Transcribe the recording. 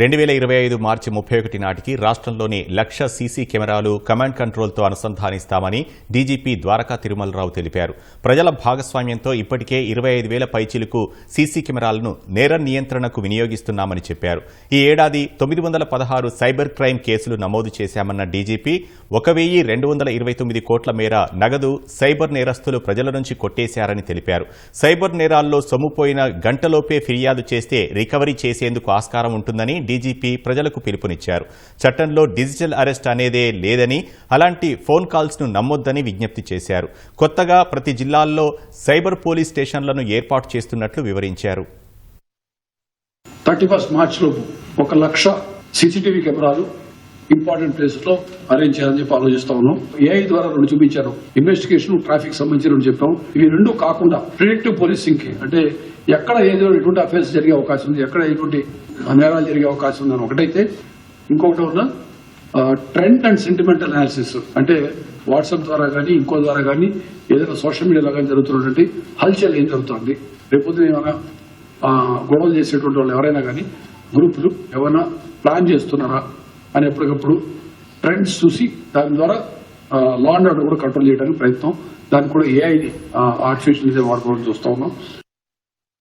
రెండు వేల ఇరవై ఐదు మార్చి ముప్పై ఒకటి నాటికి రాష్ట్రంలోని లక్ష సీసీ కెమెరాలు కమాండ్ కంట్రోల్తో అనుసంధానిస్తామని డీజీపీ ద్వారకా తిరుమలరావు తెలిపారు. ప్రజల భాగస్వామ్యంతో ఇప్పటికే ఇరవై ఐదు వేల పైచీలకు సీసీ కెమెరాలను నేర నియంత్రణకు వినియోగిస్తున్నామని చెప్పారు. ఈ ఏడాది తొమ్మిది వందల పదహారు సైబర్ క్రైమ్ కేసులు నమోదు చేశామన్న డీజీపీ ఒక వెయ్యి రెండు వందల ఇరవై తొమ్మిది కోట్ల మేర నగదు సైబర్ నేరస్తులు ప్రజల నుంచి కొట్టేశారని తెలిపారు. సైబర్ నేరాల్లో సొమ్ముపోయిన గంటలోపే ఫిర్యాదు చేస్తే రికవరీ చేసేందుకు ఆస్కారం ఉంటుందని డీజీపీ ప్రజలకు పిలుపునిచ్చారు. చట్టంలో డిజిటల్ అరెస్ట్ అనేదే లేదని అలాంటి ఫోన్ కాల్స్ను నమ్మొద్దని విజ్ఞప్తి చేశారు. కొత్తగా ప్రతి జిల్లాల్లో సైబర్ పోలీస్ స్టేషన్లను ఏర్పాటు చేస్తున్నట్లు వివరించారు. థర్టీ ఫస్ట్ మార్చ్ లోపు ఒక లక్ష సీసీటీవీ కెమెరాలు ఇంపార్టెంట్ ప్లేసెస్లో అరేంజ్ చేయాలని చెప్పి ఆలోచిస్తా ఉన్నాం. ఏఐ ద్వారా రెండు చూపించారు. ఇన్వెస్టిగేషన్ ట్రాఫిక్ సంబంధించి రెండు చెప్పాం. ఇవి రెండు కాకుండా ప్రిడిక్టివ్ పోలీసింగ్కి అంటే ఎక్కడ ఏదో ఎటువంటి అఫేర్స్ జరిగే అవకాశం ఉంది ఎక్కడ ఎటువంటి నేరాలు జరిగే అవకాశం ఉందని ఒకటైతే ఇంకొకటి ఉన్న ట్రెండ్ అండ్ సెంటిమెంటల్ అనాలిసిస్ అంటే వాట్సాప్ ద్వారా కానీ ఇంకో ద్వారా కానీ ఏదైనా సోషల్ మీడియాలో కానీ జరుగుతున్నటువంటి హల్చల్ ఏం జరుగుతుంది? రేపొద్దున ఏమైనా గొడవలు చేసేటువంటి వాళ్ళు ఎవరైనా కానీ గ్రూపులు ఏమైనా ప్లాన్ చేస్తున్నారా? అని ఎప్పటికప్పుడు ట్రెండ్స్ చూసి దాని ద్వారా లా అండ్ ఆర్డర్ కూడా కంట్రోల్ చేయడానికి ప్రయత్నం. దానికి కూడా ఏఐ ఆర్టిఫిషియల్ వాడుకోవడం చూస్తా ఉన్నాం.